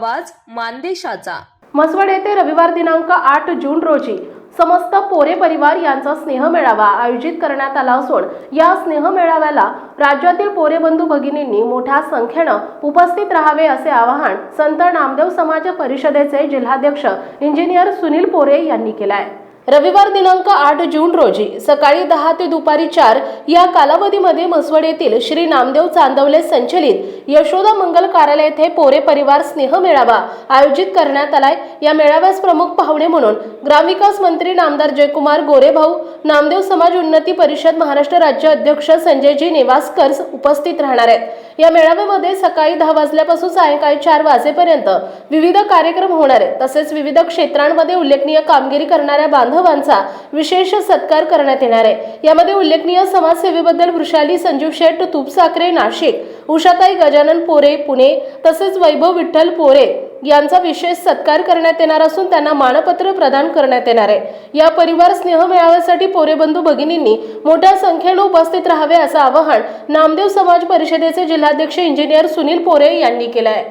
आवाज मानदेशाचा. मसवड येथे रविवार दिनांक आठ जून रोजी समस्त पोरे परिवार यांचा स्नेह मेळावा आयोजित करण्यात आला असून या स्नेह मेळाव्याला राज्यातील पोरे बंधू भगिनींनी मोठ्या संख्येनं उपस्थित राहावे असे आवाहन संत नामदेव समाज परिषदेचे जिल्हाध्यक्ष इंजिनियर सुनील पोरे यांनी केलं आहे रविवार दिनांक आठ जून रोजी सकाळी दहा ते दुपारी चार या कालावधीमध्ये म्हसवड येथील श्री नामदेव चांदवले संचलित यशोदा मंगल कार्यालय येथे पोरे परिवार स्नेह मेळावा आयोजित करण्यात आलाय. या मेळाव्यास प्रमुख पाहुणे म्हणून ग्रामविकास मंत्री नामदार जयकुमार गोरेभाऊ नामदेव समाज उन्नती परिषद महाराष्ट्र राज्य अध्यक्ष संजयजी नेवासकर उपस्थित राहणार आहेत. या मेळाव्यामध्ये सकाळी दहा वाजल्यापासून सायंकाळी चार वाजेपर्यंत विविध कार्यक्रम होणार आहेत. तसेच विविध क्षेत्रांमध्ये उल्लेखनीय कामगिरी करणाऱ्या बांधवांचा विशेष सत्कार करण्यात येणार आहे. यामध्ये उल्लेखनीय समाजसेवेबद्दल वृषाली संजीव शेठ तुपसाकरे नाशिक उषाताई गजानन पोरे पुणे तसेच वैभव विठ्ठल पोरे यांचा विशेष सत्कार करण्यात येणार असून त्यांना मानपत्र प्रदान करण्यात येणार आहे. या परिवार स्नेह मेळाव्यासाठी पोरेबंधू भगिनींनी मोठ्या संख्येनं उपस्थित राहावे असं आवाहन नामदेव समाज परिषदेचे जिल्हाध्यक्ष इंजिनियर सुनील पोरे यांनी केलं आहे.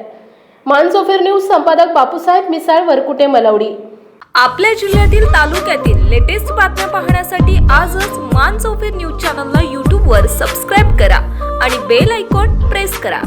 मानसोफेर न्यूज संपादक बापूसाहेब मिसाळ वरकुटे मलवडी. आपल्या जिल्ह्यातील तालुक्यातील लेटेस्ट बातम्या पाहण्यासाठी आजच मान चौफेर न्यूज चॅनलला यूट्यूबवर सबस्क्राईब करा आणि बेल आयकॉन प्रेस करा.